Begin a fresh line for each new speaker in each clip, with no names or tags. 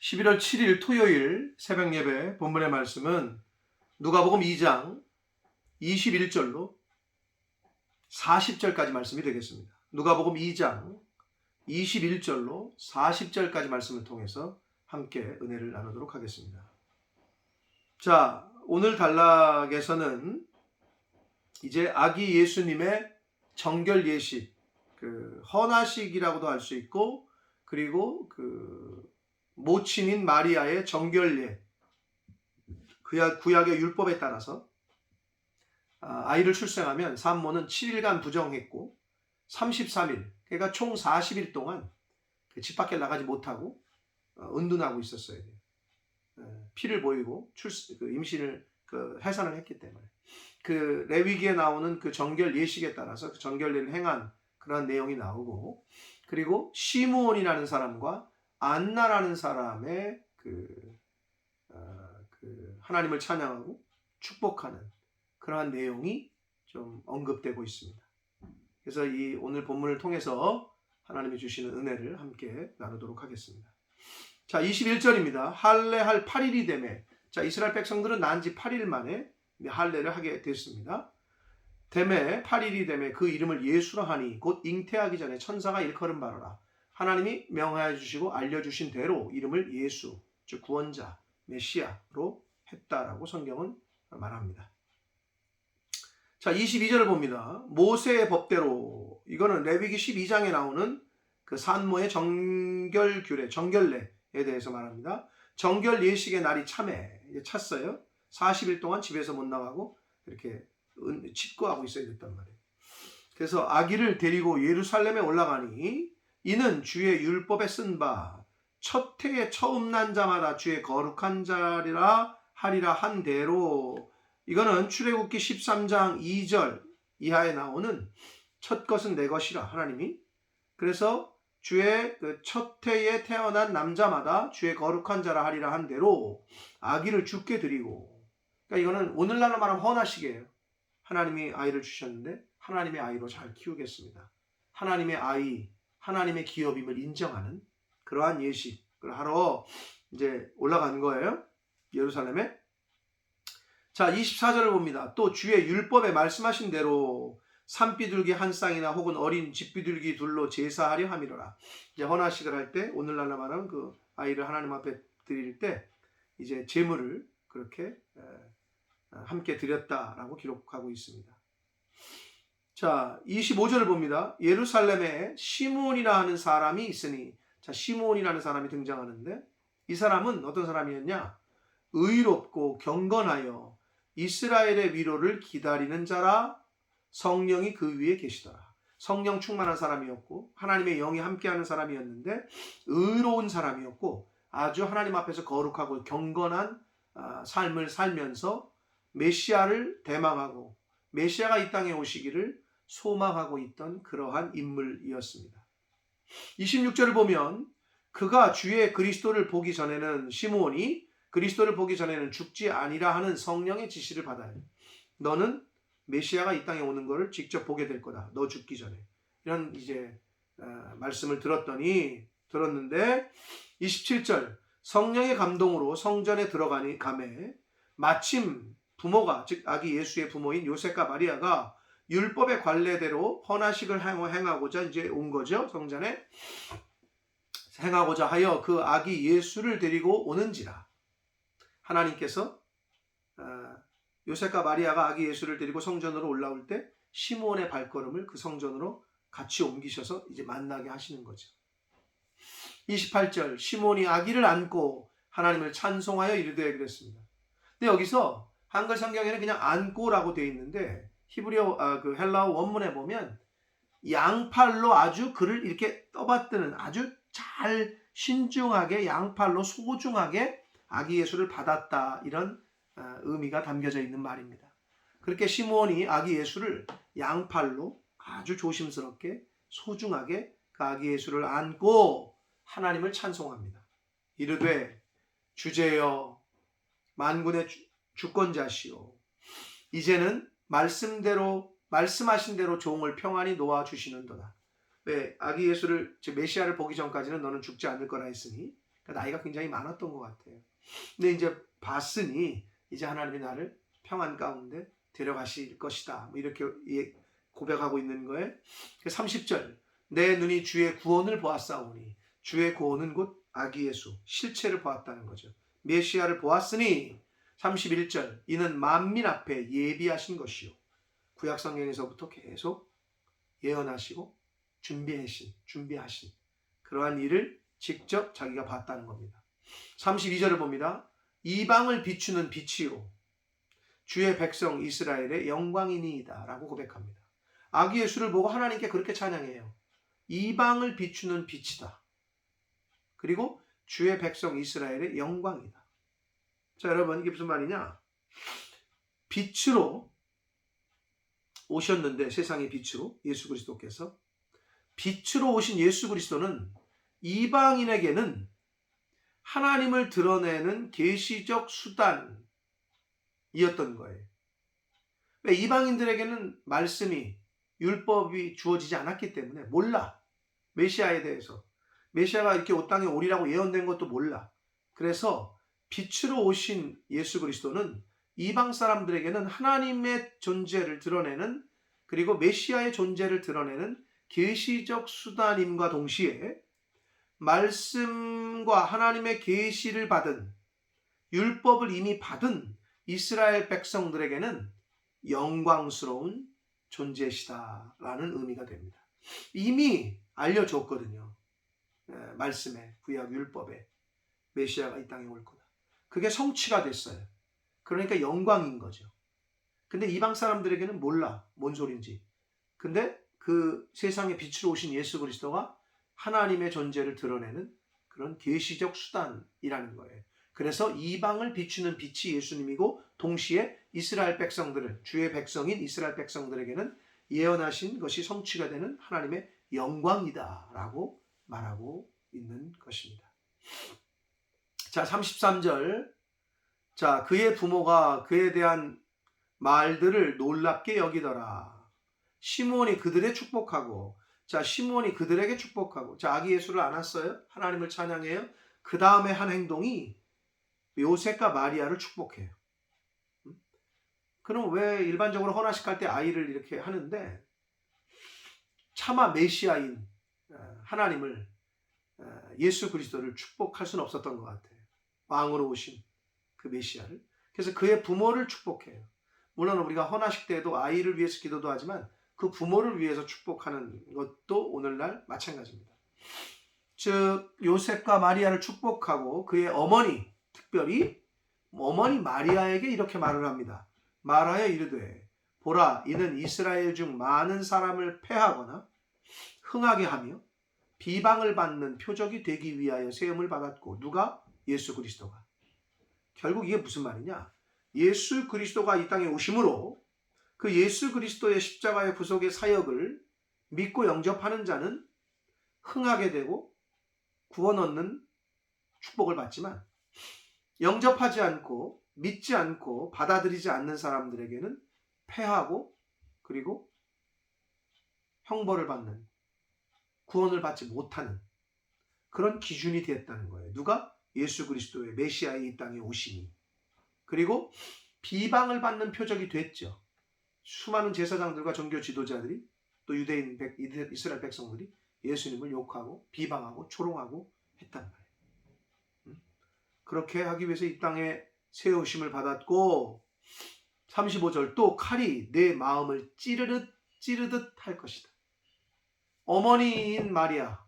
11월 7일 토요일 새벽 예배 본문의 말씀은 누가복음 2장 21절로 40절까지 말씀이 되겠습니다. 누가복음 2장 21절로 40절까지 말씀을 통해서 함께 은혜를 나누도록 하겠습니다. 자, 오늘 단락에서는 이제 아기 예수님의 정결 예식, 그 헌화식이라고도 할 수 있고 그리고 그 모친인 마리아의 정결례 구약, 구약의 율법에 따라서 아, 아이를 출생하면 산모는 7일간 부정했고 33일 그러니까 총 40일 동안 그집 밖에 나가지 못하고 어, 은둔하고 있었어야 돼요. 예, 피를 보이고 출그 임신을 그 해산을 했기 때문에 그 레위기에 나오는 그 정결 예식에 따라서 그 정결례를 행한 그러한 내용이 나오고 그리고 시므온이라는 사람과 안나라는 사람의 그, 어, 그 하나님을 찬양하고 축복하는 그러한 내용이 좀 언급되고 있습니다. 그래서 이 오늘 본문을 통해서 하나님이 주시는 은혜를 함께 나누도록 하겠습니다. 자, 21절입니다. 할례할 8일이 되매 자, 이스라엘 백성들은 난 지 8일 만에 할례를 하게 됐습니다. 됨에 8일이 되매 그 이름을 예수라 하니 곧 잉태하기 전에 천사가 일컬음 바로라. 하나님이 명하여 주시고 알려주신 대로 이름을 예수, 즉 구원자, 메시아로 했다라고 성경은 말합니다. 자, 22절을 봅니다. 모세의 법대로 이거는 레위기 12장에 나오는 그 산모의 정결 규례, 정결례에 대해서 말합니다. 정결 예식의 날이 참에 찼어요. 40일 동안 집에서 못 나가고 이렇게 칩고하고 있어야 됐단 말이에요. 그래서 아기를 데리고 예루살렘에 올라가니 이는 주의 율법에 쓴 바 첫 해에 처음 난 자마다 주의 거룩한 자리라 하리라 한 대로 이거는 출애굽기 13장 2절 이하에 나오는 첫 것은 내 것이라 하나님이 그래서 주의 그첫 해에 태어난 남자마다 주의 거룩한 자라 하리라 한 대로 아기를 죽게 드리고 그러니까 이거는 오늘날로 말하면 헌화식이에요. 하나님이 아이를 주셨는데 하나님의 아이로 잘 키우겠습니다. 하나님의 아이, 하나님의 기업임을 인정하는 그러한 예식을 하러 이제 올라간 거예요. 예루살렘에. 자, 24절을 봅니다. 또 주의 율법에 말씀하신 대로 산비둘기 한 쌍이나 혹은 어린 집비둘기 둘로 제사하려 함이로라. 이제 헌화식을 할 때 오늘날로 말하면 그 아이를 하나님 앞에 드릴 때 이제 제물을 그렇게 함께 드렸다라고 기록하고 있습니다. 자, 25절을 봅니다. 예루살렘에 시몬이라 하는 사람이 있으니 자, 시몬이라는 사람이 등장하는데 이 사람은 어떤 사람이었냐? 의롭고 경건하여 이스라엘의 위로를 기다리는 자라 성령이 그 위에 계시더라. 성령 충만한 사람이었고 하나님의 영이 함께하는 사람이었는데 의로운 사람이었고 아주 하나님 앞에서 거룩하고 경건한 아, 삶을 살면서 메시아를 대망하고 메시아가 이 땅에 오시기를 소망하고 있던 그러한 인물이었습니다. 26절을 보면 그가 주의 그리스도를 보기 전에는 시므온이 그리스도를 보기 전에는 죽지 아니라 하는 성령의 지시를 받아요. 너는 메시아가 이 땅에 오는 것을 직접 보게 될 거다. 너 죽기 전에. 이런 이제 어, 말씀을 들었더니 들었는데 27절 성령의 감동으로 성전에 들어가니 감에 마침 부모가 즉 아기 예수의 부모인 요셉과 마리아가 율법의 관례대로 헌화식을 행하고자 이제 온 거죠 성전에 행하고자 하여 그 아기 예수를 데리고 오는지라 하나님께서 어, 요셉과 마리아가 아기 예수를 데리고 성전으로 올라올 때 시몬의 발걸음을 그 성전으로 같이 옮기셔서 이제 만나게 하시는 거죠. 28절 시몬이 아기를 안고 하나님을 찬송하여 이르되 그랬습니다. 근데 여기서 한글 성경에는 그냥 안고라고 되어 있는데 히브리어 아, 그 헬라어 원문에 보면 양팔로 아주 그를 이렇게 떠받드는 아주 잘 신중하게 양팔로 소중하게 아기 예수를 받았다 이런 아, 의미가 담겨져 있는 말입니다. 그렇게 시므온이 아기 예수를 양팔로 아주 조심스럽게 소중하게 그 아기 예수를 안고 하나님을 찬송합니다. 이르되 주제여 만군의 주권자시오 이제는 말씀대로 말씀하신 대로 종을 평안히 놓아 주시는도다. 왜 아기 예수를 즉 메시아를 보기 전까지는 너는 죽지 않을 거라 했으니 그러니까 나이가 굉장히 많았던 것 같아요. 근데 이제 봤으니 이제 하나님이 나를 평안 가운데 데려가실 것이다. 뭐 이렇게 예- 고백하고 있는 거에 30절 내 눈이 주의 구원을 보았사오니 주의 구원은 곧 아기 예수 실체를 보았다는 거죠. 메시아를 보았으니 31절 이는 만민 앞에 예비하신 것이요 구약 성경에서부터 계속 예언하시고 준비하신 준비하신 그러한 일을 직접 자기가 봤다는 겁니다. 32절을 봅니다. 이방을 비추는 빛이요 주의 백성 이스라엘의 영광이니이다라고 고백합니다. 아기 예수를 보고 하나님께 그렇게 찬양해요. 이방을 비추는 빛이다. 그리고 주의 백성 이스라엘의 영광이다. 자, 여러분 이게 무슨 말이냐? 빛으로 오셨는데 세상의 빛으로 예수 그리스도께서 빛으로 오신 예수 그리스도는 이방인에게는 하나님을 드러내는 계시적 수단이었던 거예요. 왜 이방인들에게는 말씀이 율법이 주어지지 않았기 때문에 몰라. 메시아에 대해서. 메시아가 이렇게 옷 땅에 오리라고 예언된 것도 몰라. 그래서 빛으로 오신 예수 그리스도는 이방 사람들에게는 하나님의 존재를 드러내는 그리고 메시아의 존재를 드러내는 계시적 수단임과 동시에 말씀과 하나님의 계시를 받은 율법을 이미 받은 이스라엘 백성들에게는 영광스러운 존재시다라는 의미가 됩니다. 이미 알려줬거든요. 예, 말씀에 구약 율법에 메시아가 이 땅에 올 거다. 그게 성취가 됐어요. 그러니까 영광인 거죠. 근데 이방 사람들에게는 몰라 뭔 소린지. 근데 그 세상에 빛으로 오신 예수 그리스도가 하나님의 존재를 드러내는 그런 계시적 수단이라는 거예요. 그래서 이방을 비추는 빛이 예수님이고 동시에 이스라엘 백성들을 주의 백성인 이스라엘 백성들에게는 예언하신 것이 성취가 되는 하나님의 영광이다라고 말하고 있는 것입니다. 자, 33절. 자, 그의 부모가 그에 대한 말들을 놀랍게 여기더라. 시몬이 그들의 축복하고 자, 시몬이 그들에게 축복하고 자, 아기 예수를 안았어요. 하나님을 찬양해요. 그 다음에 한 행동이 요셉과 마리아를 축복해요. 음? 그럼 왜 일반적으로 헌화식 할 때 아이를 이렇게 하는데 차마 메시아인 어, 하나님을 어, 예수 그리스도를 축복할 수는 없었던 것 같아요. 왕으로 오신 그 메시아를. 그래서 그의 부모를 축복해요. 물론 우리가 헌화식 때에도 아이를 위해서 기도도 하지만 그 부모를 위해서 축복하는 것도 오늘날 마찬가지입니다. 즉 요셉과 마리아를 축복하고 그의 어머니 특별히 어머니 마리아에게 이렇게 말을 합니다. 말하여 이르되 보라 이는 이스라엘 중 많은 사람을 패하거나 흥하게 하며 비방을 받는 표적이 되기 위하여 세움을 받았고 누가 예수 그리스도가 결국 이게 무슨 말이냐? 예수 그리스도가 이 땅에 오심으로 그 예수 그리스도의 십자가의 구속의 사역을 믿고 영접하는 자는 흥하게 되고 구원 얻는 축복을 받지만 영접하지 않고 믿지 않고 받아들이지 않는 사람들에게는 패하고 그리고 형벌을 받는 구원을 받지 못하는 그런 기준이 되었다는 거예요. 누가 예수 그리스도의 메시아의 이 땅에 오시니 그리고 비방을 받는 표적이 됐죠. 수많은 제사장들과 종교 지도자들이 또 유대인 백, 이스라엘 백성들이 예수님을 욕하고 비방하고 조롱하고 했단 말이에요. 음? 그렇게 하기 위해서 이 땅에 세우심을 받았고 35절 또 칼이 내 마음을 찌르듯 찌르듯 할 것이다. 어머니인 마리아.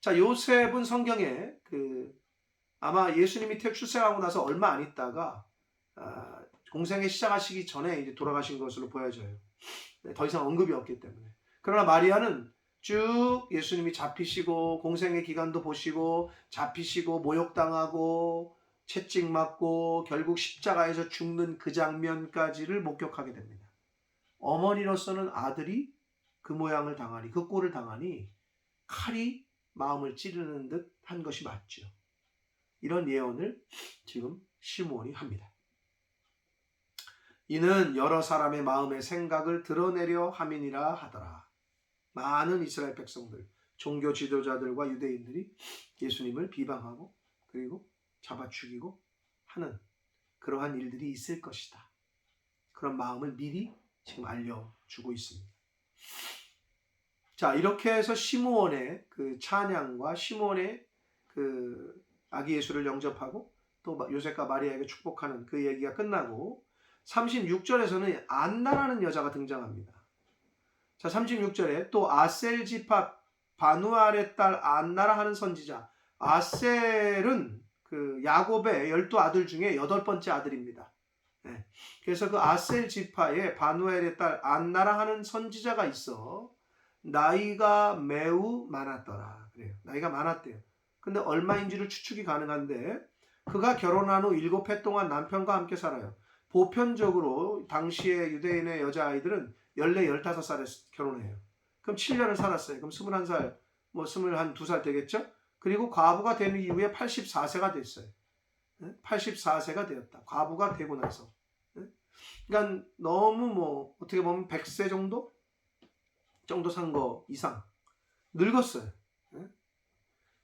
자 요셉은 성경에 그 아마 예수님이 출생하고 나서 얼마 안 있다가 아, 공생에 시작하시기 전에 이제 돌아가신 것으로 보여져요. 네, 더 이상 언급이 없기 때문에. 그러나 마리아는 쭉 예수님이 잡히시고 공생의 기간도 보시고 잡히시고 모욕당하고 채찍 맞고 결국 십자가에서 죽는 그 장면까지를 목격하게 됩니다. 어머니로서는 아들이 그 모양을 당하니 그 꼴을 당하니 칼이 마음을 찌르는 듯 한 것이 맞죠. 이런 예언을 지금 시몬이 합니다. 이는 여러 사람의 마음의 생각을 드러내려 함이니라 하더라. 많은 이스라엘 백성들, 종교 지도자들과 유대인들이 예수님을 비방하고 그리고 잡아 죽이고 하는 그러한 일들이 있을 것이다. 그런 마음을 미리 지금 알려주고 있습니다. 자, 이렇게 해서 시므온의 그 찬양과 시므온의 그 아기 예수를 영접하고 또 요셉과 마리아에게 축복하는 그 얘기가 끝나고 36절에서는 안나라는 여자가 등장합니다. 자, 36절에 또 아셀 지파 바누알의 딸 안나라 하는 선지자. 아셀은 그 야곱의 열두 아들 중에 여덟 번째 아들입니다. 네. 그래서 그 아셀 지파에 바누엘의 딸 안나라 하는 선지자가 있어 나이가 매우 많았더라. 그래요. 나이가 많았대요. 근데 얼마인지를 추측이 가능한데 그가 결혼한 후 일곱 해 동안 남편과 함께 살아요. 보편적으로 당시의 유대인의 여자아이들은 14, 15살에 결혼해요. 그럼 7년을 살았어요. 그럼 21살, 뭐 22살 되겠죠? 그리고 과부가 된 이후에 84세가 됐어요. 84세가 되었다. 과부가 되고 나서. 그러니까 너무 뭐 어떻게 보면 100세 정도? 정도 산 거 이상. 늙었어요.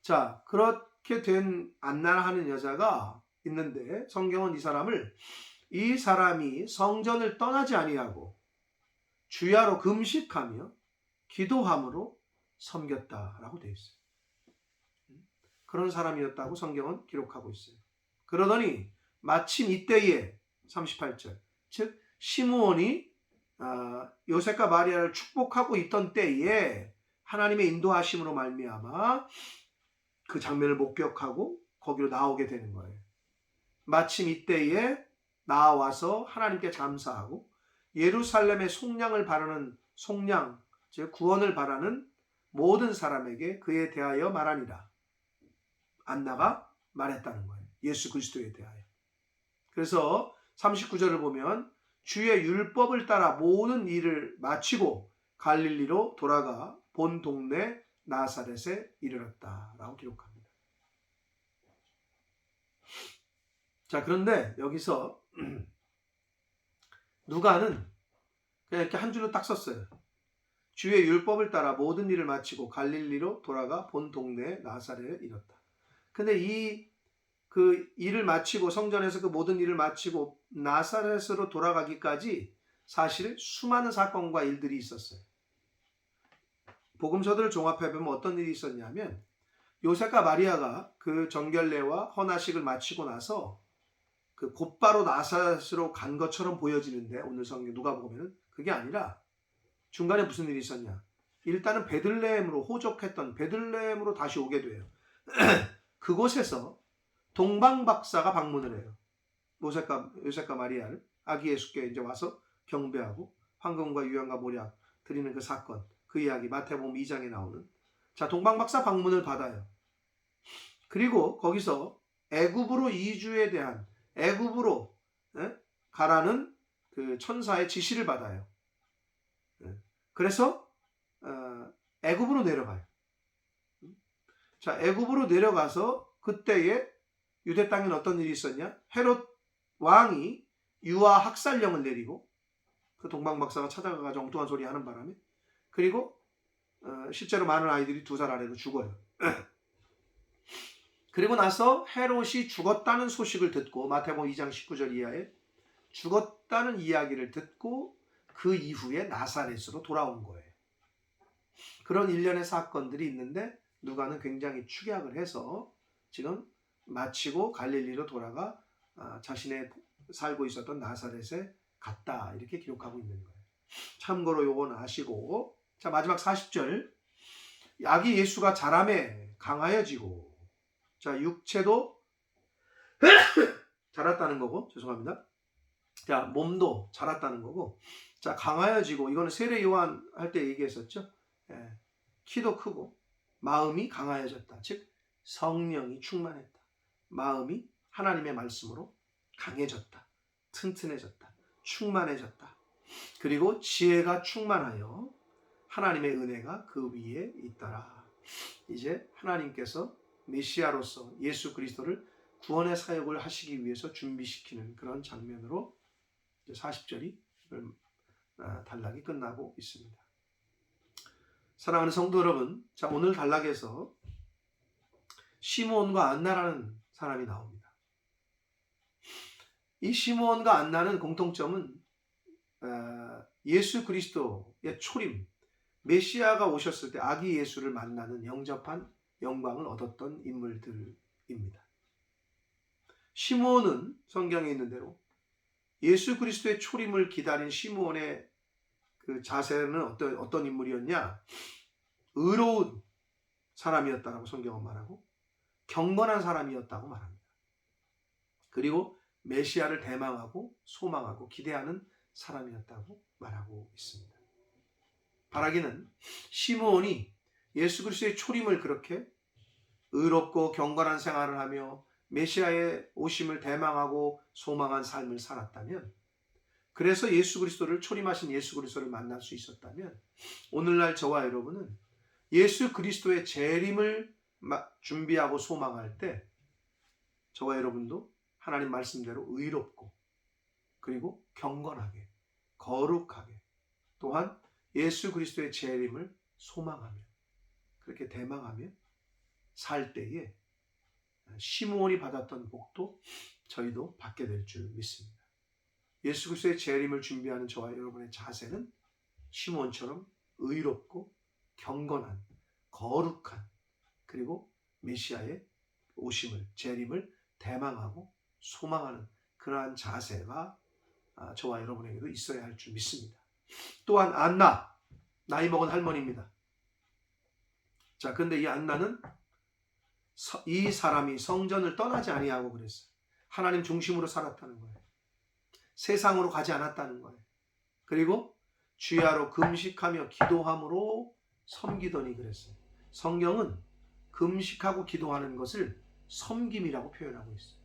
자, 그렇게 된 안나라 하는 여자가 있는데 성경은 이 사람을 이 사람이 성전을 떠나지 아니하고 주야로 금식하며 기도함으로 섬겼다라고 되어 있어요. 그런 사람이었다고 성경은 기록하고 있어요. 그러더니 마침 이때에 38절 즉 시므온이 아, 요셉과 마리아를 축복하고 있던 때에 하나님의 인도하심으로 말미암아 그 장면을 목격하고 거기로 나오게 되는 거예요. 마침 이때에 나와서 하나님께 감사하고 예루살렘의 속량을 바라는 속량, 즉 구원을 바라는 모든 사람에게 그에 대하여 말하니라. 안나가 말했다는 거예요. 예수 그리스도에 대하여. 그래서 39절을 보면 주의 율법을 따라 모든 일을 마치고 갈릴리로 돌아가 본 동네 나사렛에 이르렀다라고 기록합니다. 자, 그런데 여기서 누가는 그냥 이렇게 한 줄로 딱 썼어요. 주의 율법을 따라 모든 일을 마치고 갈릴리로 돌아가 본 동네 나사렛에 이뤘다. 근데 이 그 일을 마치고 성전에서 그 모든 일을 마치고 나사렛으로 돌아가기까지 사실 수많은 사건과 일들이 있었어요. 복음서들을 종합해 보면 어떤 일이 있었냐면 요셉과 마리아가 그 정결례와 헌화식을 마치고 나서 그 곧바로 나사렛으로 간 것처럼 보여지는데 오늘 성경 누가 보면 그게 아니라 중간에 무슨 일이 있었냐? 일단은 베들레헴으로 호적했던 베들레헴으로 다시 오게 돼요. 그곳에서 동방 박사가 방문을 해요. 요셉과 요셉과 마리아를 아기 예수께 이제 와서 경배하고 황금과 유향과 모략 드리는 그 사건 그 이야기 마태복음 2장에 나오는 자 동방 박사 방문을 받아요. 그리고 거기서 애굽으로 이주에 대한 애굽으로 예? 가라는 그 천사의 지시를 받아요. 예. 그래서 어, 애굽으로 내려가요. 자 애굽으로 내려가서 그때에 유대 땅에는 어떤 일이 있었냐? 헤롯 왕이 유아 학살령을 내리고 그 동방 박사가 찾아가가지고 엉뚱한 소리 하는 바람에 그리고 어, 실제로 많은 아이들이 두 살 아래로 죽어요. 그리고 나서 헤롯이 죽었다는 소식을 듣고 마태복음 2장 19절 이하에 죽었다는 이야기를 듣고 그 이후에 나사렛으로 돌아온 거예요. 그런 일련의 사건들이 있는데 누가는 굉장히 축약을 해서 지금 마치고 갈릴리로 돌아가 아, 자신의 살고 있었던 나사렛에 갔다 이렇게 기록하고 있는 거예요. 참고로 요건 아시고 자 마지막 40절 아기 예수가 자람에 강하여지고 자 육체도 자랐다는 거고 죄송합니다. 자 몸도 자랐다는 거고 자 강하여지고 이거는 세례 요한 할 때 얘기했었죠. 예, 키도 크고 마음이 강하여졌다. 즉 성령이 충만했다. 마음이 하나님의 말씀으로 강해졌다. 튼튼해졌다. 충만해졌다. 그리고 지혜가 충만하여 하나님의 은혜가 그 위에 있더라. 이제 하나님께서 메시아로서 예수 그리스도를 구원의 사역을 하시기 위해서 준비시키는 그런 장면으로 40절이 아, 단락이 끝나고 있습니다. 사랑하는 성도 여러분, 자 오늘 단락에서 시몬과 안나라는 사람이 나옵니다. 이 시므온과 안나는 공통점은 어, 예수 그리스도의 초림, 메시아가 오셨을 때 아기 예수를 만나는 영접한 영광을 얻었던 인물들입니다. 시므온은 성경에 있는 대로 예수 그리스도의 초림을 기다린 시므온의 그 자세는 어떤 어떤 인물이었냐? 의로운 사람이었다라고 성경은 말하고 경건한 사람이었다고 말합니다. 그리고 메시아를 대망하고 소망하고 기대하는 사람이었다고 말하고 있습니다. 바라기는 시므온이 예수 그리스도의 초림을 그렇게 의롭고 경건한 생활을 하며 메시아의 오심을 대망하고 소망한 삶을 살았다면 그래서 예수 그리스도를 초림하신 예수 그리스도를 만날 수 있었다면 오늘날 저와 여러분은 예수 그리스도의 재림을 준비하고 소망할 때 저와 여러분도 하나님 말씀대로 의롭고 그리고 경건하게 거룩하게 또한 예수 그리스도의 재림을 소망하며 그렇게 대망하며 살 때에 시므온이 받았던 복도 저희도 받게 될 줄 믿습니다. 예수 그리스도의 재림을 준비하는 저와 여러분의 자세는 시므온처럼 의롭고 경건한 거룩한 그리고 메시아의 오심을 재림을 대망하고 소망하는 그러한 자세가 아, 저와 여러분에게도 있어야 할 줄 믿습니다. 또한 안나 나이 먹은 할머니입니다. 자, 근데 이 안나는 이 사람이 성전을 떠나지 아니하고 그랬어요. 하나님 중심으로 살았다는 거예요. 세상으로 가지 않았다는 거예요. 그리고 주야로 금식하며 기도함으로 섬기더니 그랬어요. 성경은 금식하고 기도하는 것을 섬김이라고 표현하고 있어요.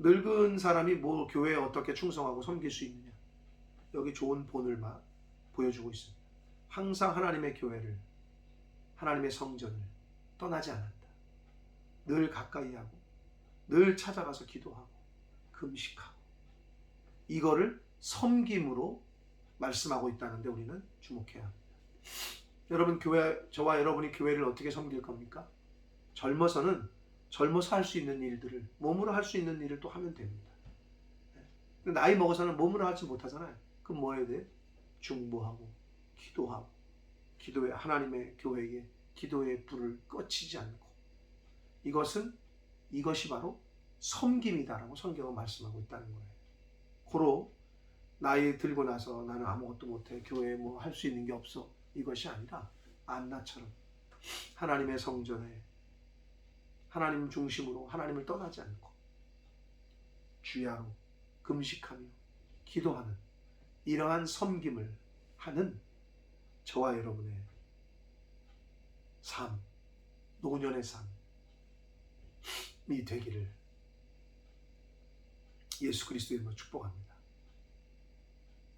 늙은 사람이 뭐 교회에 어떻게 충성하고 섬길 수 있느냐? 여기 좋은 본을 막 보여주고 있습니다. 항상 하나님의 교회를 하나님의 성전을 떠나지 않았다. 늘 가까이 하고 늘 찾아가서 기도하고 금식하고 이거를 섬김으로 말씀하고 있다는데 우리는 주목해야 합니다. 여러분 교회 저와 여러분이 교회를 어떻게 섬길 겁니까? 젊어서는 젊어서 할 수 있는 일들을 몸으로 할 수 있는 일을 또 하면 됩니다. 네. 나이 먹어서는 몸으로 하지 못하잖아요. 그럼 뭐 해야 돼? 중보하고 기도하고 기도에 하나님의 교회에 기도의 불을 꺼치지 않고 이것은 이것이 바로 섬김이다라고 성경은 말씀하고 있다는 거예요. 고로 나이 들고 나서 나는 아무것도 못해 교회에 뭐 할 수 있는 게 없어 이것이 아니라 안나처럼 하나님의 성전에 하나님 중심으로 하나님을 떠나지 않고 주야로 금식하며 기도하는 이러한 섬김을 하는 저와 여러분의 삶, 노년의 삶이 되기를 예수 그리스도 이름으로 축복합니다.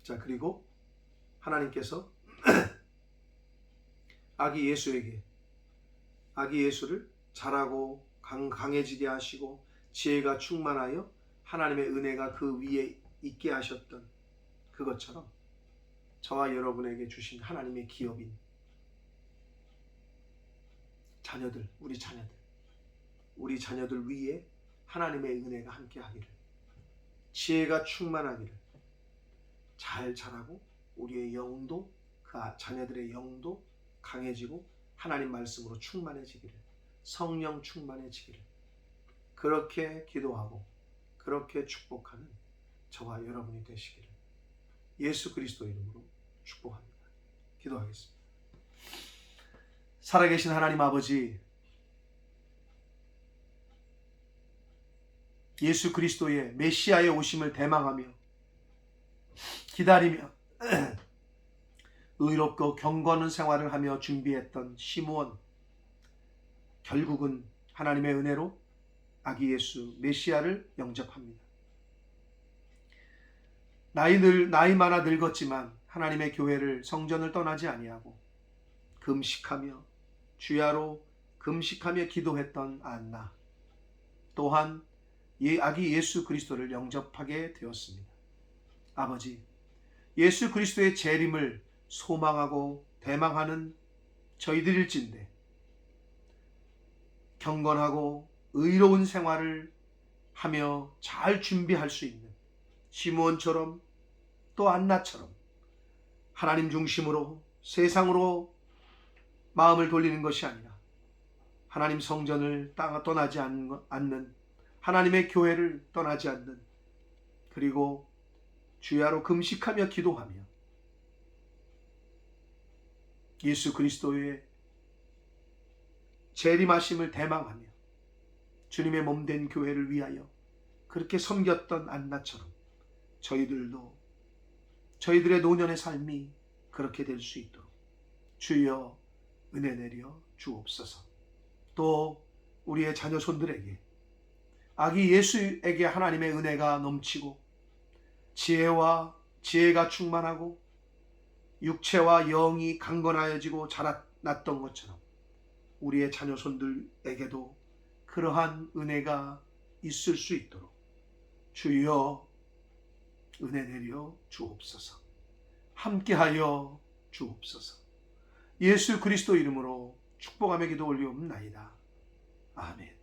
자, 그리고 하나님께서 아기 예수에게 아기 예수를 자라고 강, 강해지게 하시고 지혜가 충만하여 하나님의 은혜가 그 위에 있게 하셨던 그것처럼 저와 여러분에게 주신 하나님의 기업인 자녀들, 우리 자녀들, 우리 자녀들 위에 하나님의 은혜가 함께 하기를, 지혜가 충만하기를, 잘 자라고 우리의 영도, 그 자녀들의 영도 강해지고 하나님 말씀으로 충만해지기를, 성령 충만해지기를, 그렇게 기도하고 그렇게 축복하는 저와 여러분이 되시기를 예수 그리스도 이름으로 축복합니다. 기도하겠습니다. 살아계신 하나님 아버지, 예수 그리스도의 메시아의 오심을 대망하며 기다리며 의롭고 경건한 생활을 하며 준비했던 시므온 결국은 하나님의 은혜로 아기 예수 메시아를 영접합니다. 나이 늘 나이 많아 늙었지만 하나님의 교회를 성전을 떠나지 아니하고 금식하며 주야로 금식하며 기도했던 안나 또한 아기 예수 그리스도를 영접하게 되었습니다. 아버지, 예수 그리스도의 재림을 소망하고 대망하는 저희들일진데 경건하고 의로운 생활을 하며 잘 준비할 수 있는 시므온처럼 또 안나처럼 하나님 중심으로 세상으로 마음을 돌리는 것이 아니라 하나님 성전을 따- 떠나지 않는 않는 하나님의 교회를 떠나지 않는 그리고 주야로 금식하며 기도하며 예수 그리스도의 재림하심을 대망하며 주님의 몸 된 교회를 위하여 그렇게 섬겼던 안나처럼 저희들도 저희들의 노년의 삶이 그렇게 될 수 있도록 주여 은혜 내려 주옵소서. 또 우리의 자녀 손들에게 아기 예수에게 하나님의 은혜가 넘치고 지혜와 지혜가 충만하고 육체와 영이 강건하여지고 자라났던 것처럼 우리의 자녀 손들에게도 그러한 은혜가 있을 수 있도록 주여 은혜 내려 주옵소서. 함께하여 주옵소서. 예수 그리스도 이름으로 축복하며 기도 올리옵나이다. 아멘.